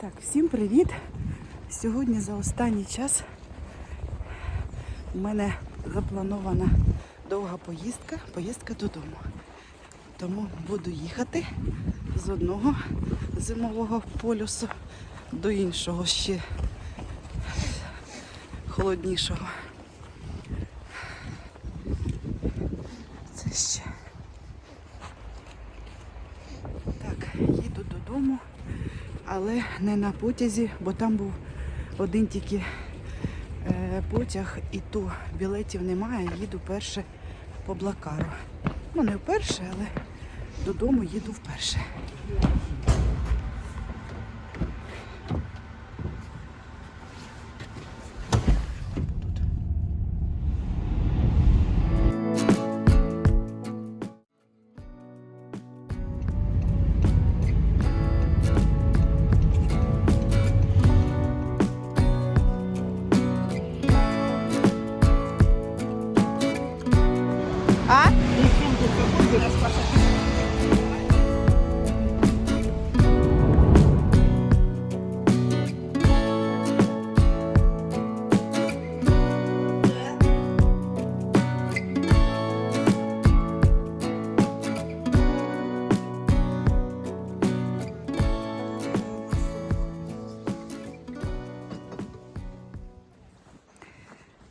Так, всім привіт! Сьогодні за останній час у мене запланована довга поїздка, поїздка додому. Тому буду їхати з одного зимового полюсу до іншого ще холоднішого. Це ще. Так, їду додому але не на потязі, бо там був один тільки е, потяг, і то білетів немає. Їду перше по блакару. Ну, не вперше, але додому їду вперше.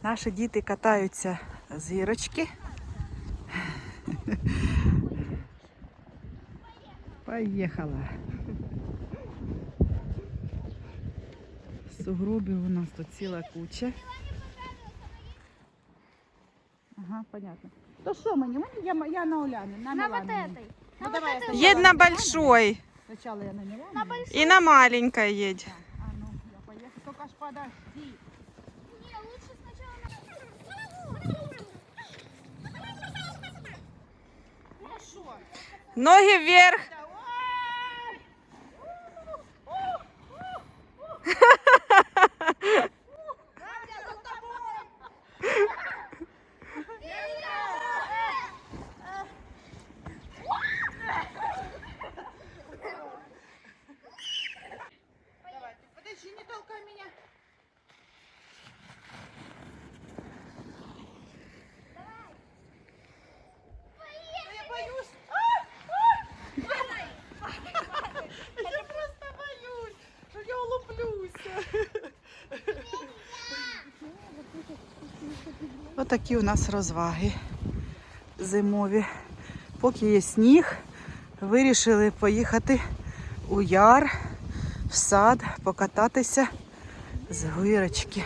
Наші діти катаються з гірочки. Поїхала. Сугробів у нас тут ціла куча. Ага, понятно. То що мені? Мені я, я на Оляни, на, На Мілану вот мені. этой. Ну, На давай я вот этой. сначала Едь на Милану. большой. Сначала я на Милану. На большой. И на маленькой едь. Так, А ну, я поехала. Только ж подожди. Не, лучше сначала Хорошо. Ноги вверх. Отакі у нас розваги зимові. Поки є сніг, вирішили поїхати у яр, в сад, покататися з гирочки.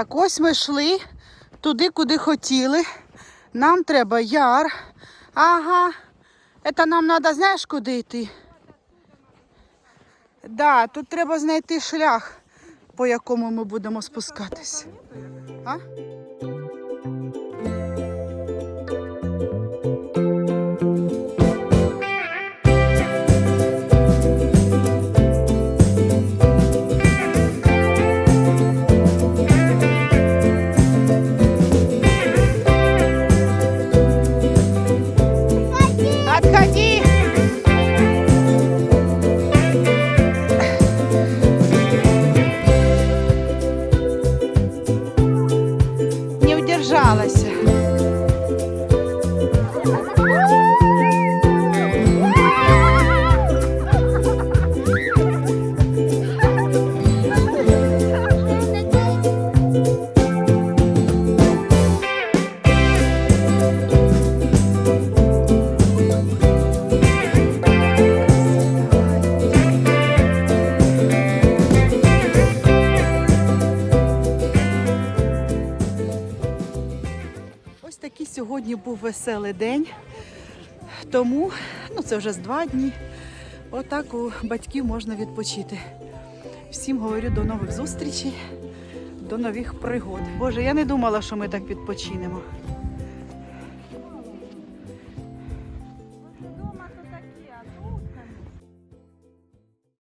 Так, ось ми йшли туди, куди хотіли. Нам треба яр. Ага. Це нам треба, знаєш, куди йти? Да, тут треба знайти шлях, по якому ми будемо спускатись. А? Сьогодні був веселий день. Тому, ну це вже з два дні. Отак у батьків можна відпочити. Всім говорю до нових зустрічей. до нових пригод. Боже, я не думала, що ми так відпочинемо.